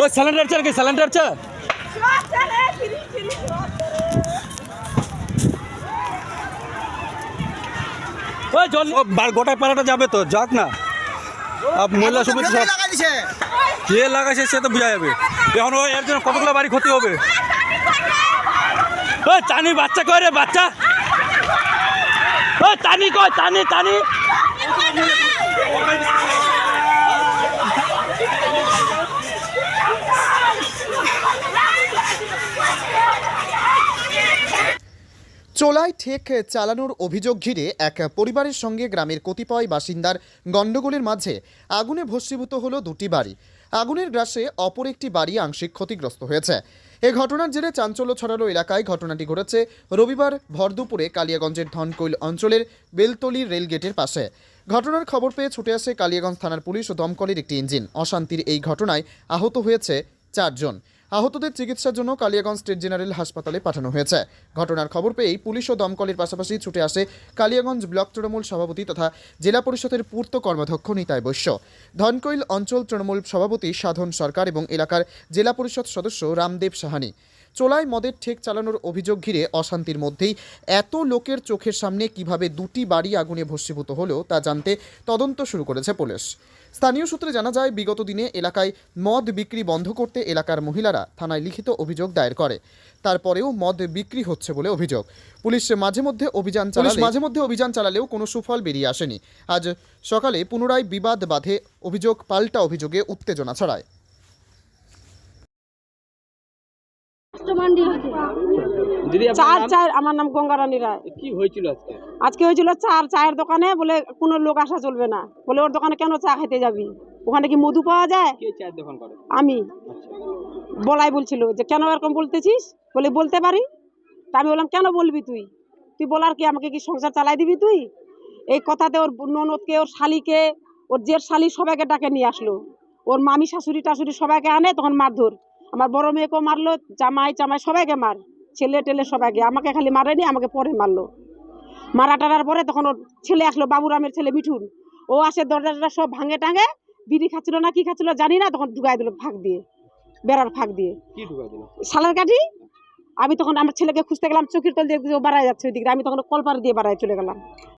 ও cylinder চল কি? Cylinder চল ওই জল ও বার- গোটায় পাড়াটা যাবে তো যাক না। আপ মহিলা সমিতি সব কে লাগাইছে? সে তো বোঝা যাবে। এখন ওই এর জন্য কতগুলো বাড়ি ক্ষতি হবে? ওই চানি বাচ্চা কয় রে বাচ্চা? ওই টানি কয় টানি টানি চোলায় ঠেক চালানোর অভিযোগ ঘিরে এক পরিবারের সঙ্গে গ্রামের কতিপয় বাসিন্দার গণ্ডগোলের মাঝে আগুনে ভস্মীভূত হলো দুটি বাড়ি। আগুনের গ্রাসে অপর একটি বাড়ি আংশিক ক্ষতিগ্রস্ত হয়েছে। এ ঘটনার জেরে চাঞ্চল্য ছড়ানো এলাকায়। ঘটনাটি ঘটেছে রবিবার ভরদুপুরে কালিয়াগঞ্জের ধনকৈল অঞ্চলের বেলতলি রেলগেটের পাশে। ঘটনার খবর পেয়ে ছুটে আসে কালিয়াগঞ্জ থানার পুলিশ ও দমকলের একটি ইঞ্জিন। অশান্তির এই ঘটনায় আহত হয়েছে চারজন। আহতদের চিকিৎসার জন্য কালিয়াগঞ্জ স্টেট জেনারেল হাসপাতালে পাঠানো হয়েছে। ঘটনার খবর পেয়েই পুলিশ ও দমকলের পাশাপাশি ছুটে আসে কালিয়াগঞ্জ ব্লক তৃণমূল সভাপতি তথা জেলা পরিষদের পূর্ত কর্মাধ্যক্ষ নিতাই বৈশ্য। ধনকৈল অঞ্চল তৃণমূল সভাপতি সাধন সরকার এবং এলাকার জেলা পরিষদ সদস্য রামদেব সাহানি। চোলায় মদের ঠেক চালানোর অভিযোগ ঘিরে অশান্তির মধ্যেই এত লোকের চোখের সামনে কীভাবে দুটি বাড়ি আগুনে ভস্মীভূত হলো তা জানতে তদন্ত শুরু করেছে পুলিশ। স্থানীয় সূত্রে জানা যায় বিগত দিনে এলাকায় মদ বিক্রি বন্ধ করতে এলাকার মহিলারা থানায় লিখিত অভিযোগ দায়ের করে। তারপরেও মদ বিক্রি হচ্ছে বলে অভিযোগ। পুলিশ মাঝে মধ্যে অভিযান চালালে মাঝে মধ্যে অভিযান চালালেও কোনো সুফল বেরিয়ে আসেনি। আজ সকালে পুনরায় বিবাদ বাধে অভিযোগ পাল্টা অভিযোগে উত্তেজনা ছড়ায়। চার চার আমার নাম গঙ্গারানী রায়। কি হয়েছিল আজকে? আজকে হয়েছিল চার চায়ের দোকানে বলে কোনো লোক আসা চলবে না। বলে ওর দোকানে কেন চা খেতে যাবি? ওখানে কি মধু পাওয়া যায়? আমি। বলাই বলছিল যে কেন এরকম বলতেছিস? বলে বলতে পারি। তা আমি বললাম কেন বলবি তুই? তুই বলার কি আমাকে কি সংসার চালাই দিবি তুই? এই কথাতে ওর ননদকে ওর শালিকে ওর জের শালি সবাইকে ডাকে নিয়ে আসলো। ওর মামি শাশুড়ি টাশুড়ি সবাইকে আনে তখন মারধর। আমার বড় মেয়েকেও মারলো জামাই জামাই সবাইকে মার ছেলে টেলে সবাইকে। আমাকে খালি মারেনি আমাকে পরে মারলো। মারা টারার পরে তখন ওর ছেলে আসলো বাবুরামের ছেলে মিঠুন। ও আসে দরজাটা সব ভাঙে টাঙে বিড়ি খাচ্ছিল না কি খাচ্ছিল জানি না তখন ঢুকাই দিল ফাঁক দিয়ে বেড়ার ফাঁক দিয়ে। ঢুকাই কাঠি? আমি তখন আমার ছেলেকে খুঁজতে গেলাম চোখের তল দিয়ে ও বাড়ায় যাচ্ছে ওইদিকে আমি তখন কলপার দিয়ে বাড়ায় চলে গেলাম।